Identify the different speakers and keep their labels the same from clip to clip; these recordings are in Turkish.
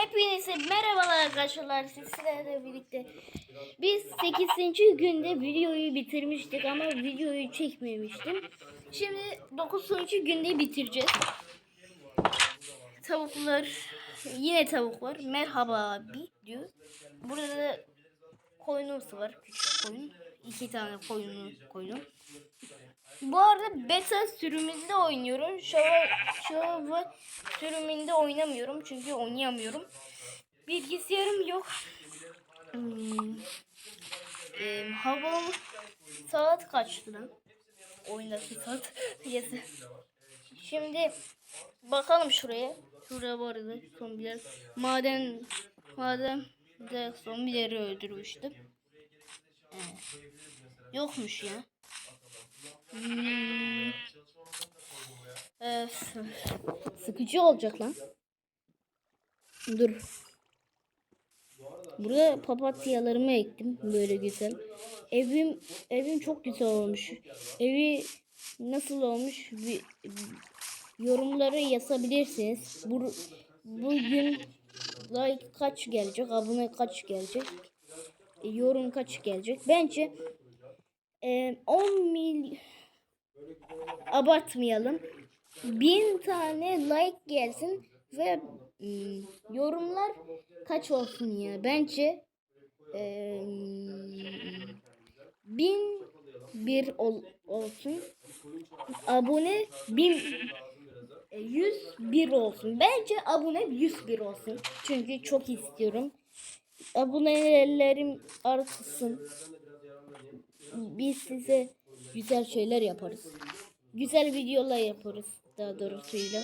Speaker 1: Hepinize merhabalar arkadaşlar sizlerle birlikte. Biz 8. günde videoyu bitirmiştik ama videoyu çekmemiştim. Şimdi 9. günde bitireceğiz. Tavuklar yine tavuk var. Merhaba abi diyor. Burada da koyunumuz var. Küçük koyun. İki tane koyunu koydum. Bu arada beta sürümünde oynuyorum. Şava, şava sürümünde oynamıyorum çünkü oynayamıyorum. Bilgisayarım yok. Hmm. Ee, havalı saat kaçtı lan? Oyundaki saat. Şimdi bakalım şuraya. Şuraya bu arada zombiler. Maden maden de zombileri öldürmüştüm. Evet. Yokmuş ya. Sıkıcı olacak lan. Dur. Buraya papatyalarımı ektim böyle güzel. Evim evim çok güzel olmuş. Evi nasıl olmuş bir, yorumlara yazabilirsiniz. Bu, bugün like kaç gelecek, abone kaç gelecek, e, yorum kaç gelecek. Bence e, 10 mil abartmayalım. Bin tane like gelsin ve ım, yorumlar kaç olsun ya? Bence e, bin bir ol, olsun. Abone bin e, 101 olsun. Bence abone 101 olsun. Çünkü çok istiyorum. Abonelerim artsın. Biz size güzel şeyler yaparız. Güzel videolar yaparız daha doğrusuyla.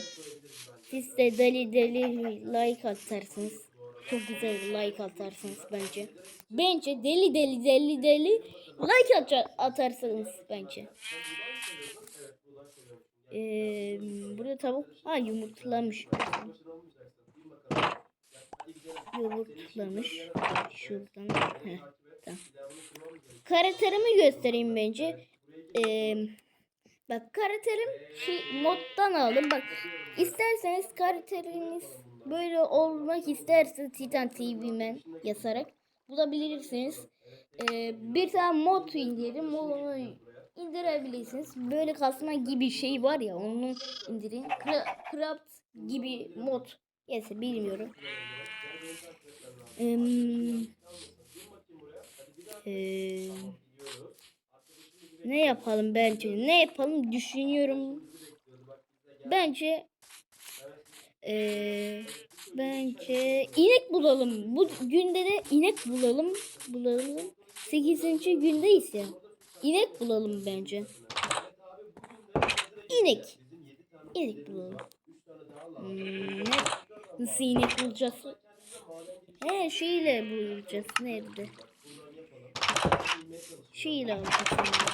Speaker 1: Siz de deli deli like atarsınız. Çok güzel like atarsınız bence. Bence deli deli deli deli like atar, atarsınız bence. Ee, burada tavuk ha yumurtlamış. Yumurtlamış. Şuradan. Heh, tamam. Karakterimi göstereyim bence. Ee, bak karakterim şey, moddan aldım. Bak isterseniz karakteriniz böyle olmak isterse Titan TV'men yazarak bulabilirsiniz. Ee, bir tane mod indirin. Onu indirebilirsiniz. Böyle kasma gibi şey var ya onu indirin. Cra Craft gibi mod. Neyse bilmiyorum. Ee, ee, ne yapalım bence? Ne yapalım düşünüyorum. Bence ee, bence inek bulalım. Bu günde de inek bulalım. Bulalım. 8. gündeyiz ya. İnek bulalım bence. İnek. İnek bulalım. Hmm? Nasıl inek bulacağız? He şeyle bulacağız. Nerede? Şeyle alacağız.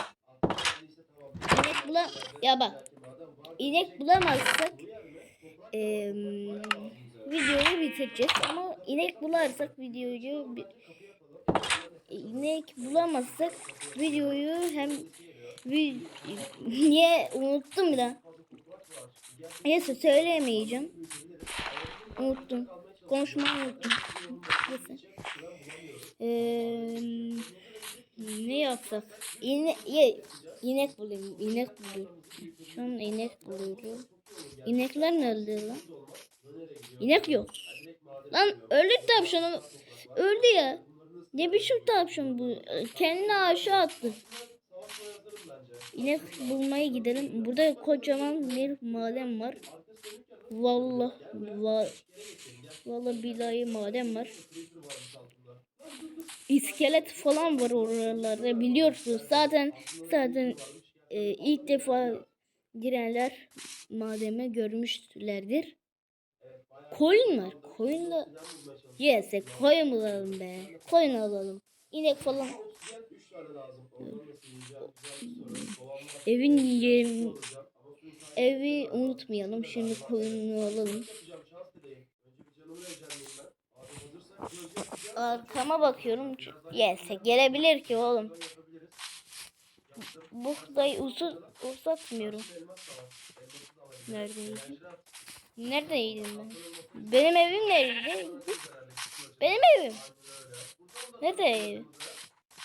Speaker 1: Bula... Ya bak. İnek bulamazsak eee videoyu bitireceğiz ama inek bularsak videoyu bi- inek bulamazsak videoyu hem niye unuttum daha. Neyse söyleyemeyeceğim. Unuttum. Konuşmayı unuttum. Neyse. Eee, ne yapsak? İne, ye, inek bulayım. İnek buluyorum. Şu an inek buluyorum. İnekler nerede lan? İnek yok. Lan öldü tavşanı. Öldü ya. Ne biçim tavşan bu? Kendini aşağı attı. İnek bulmaya gidelim. Burada kocaman bir maden var. Vallahi va, vallahi billahi maden var. İskelet falan var oralarda biliyorsunuz. Zaten zaten e, ilk defa girenler mademe görmüşlerdir. Koyun var. Koyun da yese koyun alalım be. Koyun alalım. İnek falan. Evin yerim, evi unutmayalım. Şimdi koyunu alalım. Arkama bakıyorum. Yese gelebilir ki oğlum. Buğday uzun uzatmıyorum. Neredeydi? Neredeydim ben? Benim evim nerede? Benim evim. Nerede ev?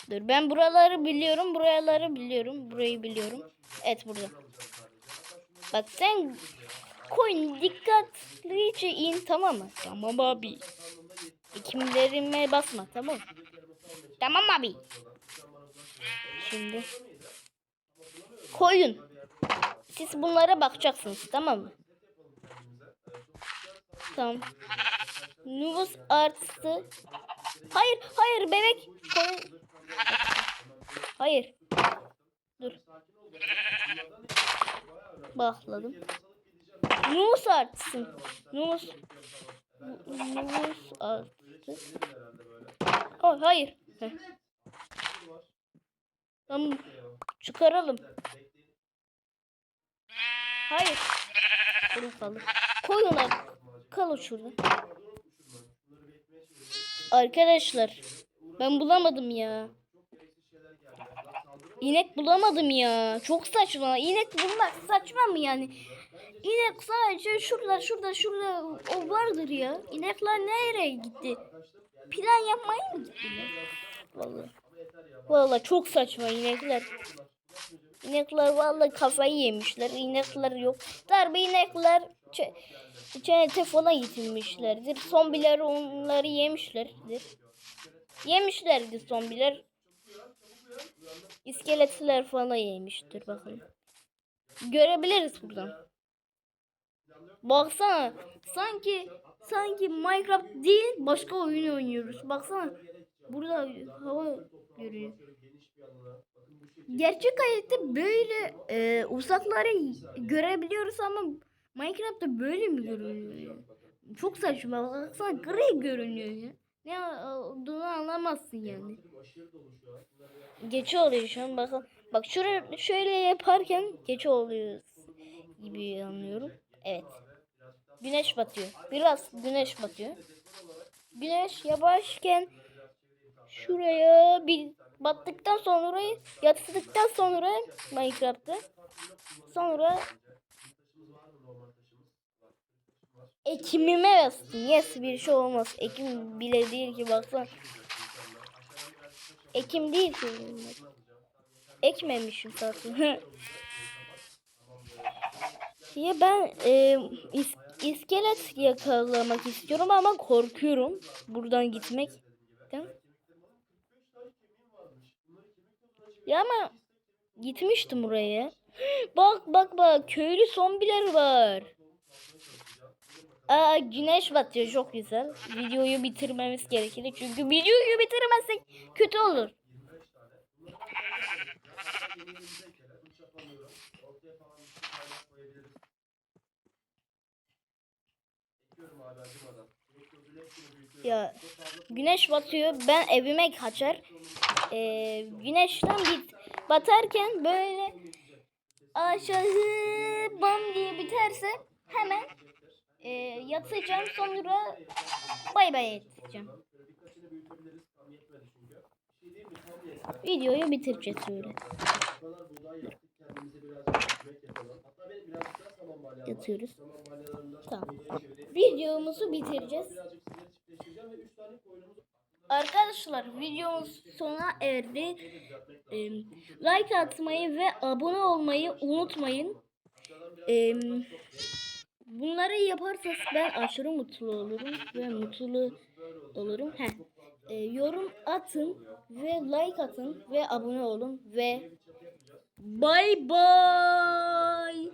Speaker 1: Dur ben buraları biliyorum. Buraları biliyorum. Burayı biliyorum. Evet burada. Bak sen koyun dikkatlice in tamam mı? Tamam abi. Ekimlerime basma tamam? Tamam abi. Şimdi koyun. Siz bunlara bakacaksınız tamam mı? Tamam. Nüfus artısı. Hayır, hayır bebek. Koyun. Hayır. Dur. Bakladım. Nüfus artısın. Nüfus. Nüfus artısı. Oh, hayır. Heh. Tamam. Çıkaralım. Hayır. Dur kalın. Koyunlar. Kalın şurada. Arkadaşlar. Ben bulamadım ya. İnek bulamadım ya. Çok saçma. İnek bulmak saçma mı yani? İnek sadece şurada şurada şurada o vardır ya. İnekler nereye gitti? Plan yapmaya mı gittiler? Vallahi. Vallahi çok saçma inekler. İnekler vallahi kafayı yemişler. İnekler yok. Darbe inekler ç- cennete falan gitmişlerdir. Zombiler onları yemişlerdir. Yemişlerdi zombiler. İskeletler falan yemiştir bakın. Görebiliriz buradan. Baksana sanki sanki Minecraft değil başka oyun oynuyoruz. Baksana burada hava görüyor. Gerçek hayatta böyle e, uzakları görebiliyoruz ama Minecraft'ta böyle mi görünüyor? Çok saçma. Baksana gri görünüyor ya. Ne olduğunu anlamazsın yani. Geç oluyor şu an bakın. Bak şuraya şöyle yaparken geç oluyor gibi anlıyorum. Evet. Güneş batıyor. Biraz güneş batıyor. Güneş yavaşken şuraya bir battıktan sonra yatsıdıktan sonra Minecraft'ta sonra ekimime bastım. Yes bir şey olmaz. Ekim bile değil ki baksana. Ekim değil ki. Ekmemişim zaten. ya ben e, is, iskelet yakalamak istiyorum ama korkuyorum buradan gitmek. Ya ama gitmiştim oraya. Bak bak bak köylü zombiler var. Aa güneş batıyor çok güzel. Videoyu bitirmemiz gerekir çünkü videoyu bitirmezsek kötü olur. Ya güneş batıyor. Ben evime kaçar. Ee, güneşten bit batarken böyle aşağı bam diye biterse hemen e, yatacağım sonra bay bay edeceğim. Videoyu bitireceğiz böyle. Yatıyoruz. Tamam. Videomuzu bitireceğiz. Arkadaşlar videomuz sona erdi. Like atmayı ve abone olmayı unutmayın. Bunları yaparsanız ben aşırı mutlu olurum ve mutlu olurum. Heh. Ee, yorum atın ve like atın ve abone olun ve bye bye.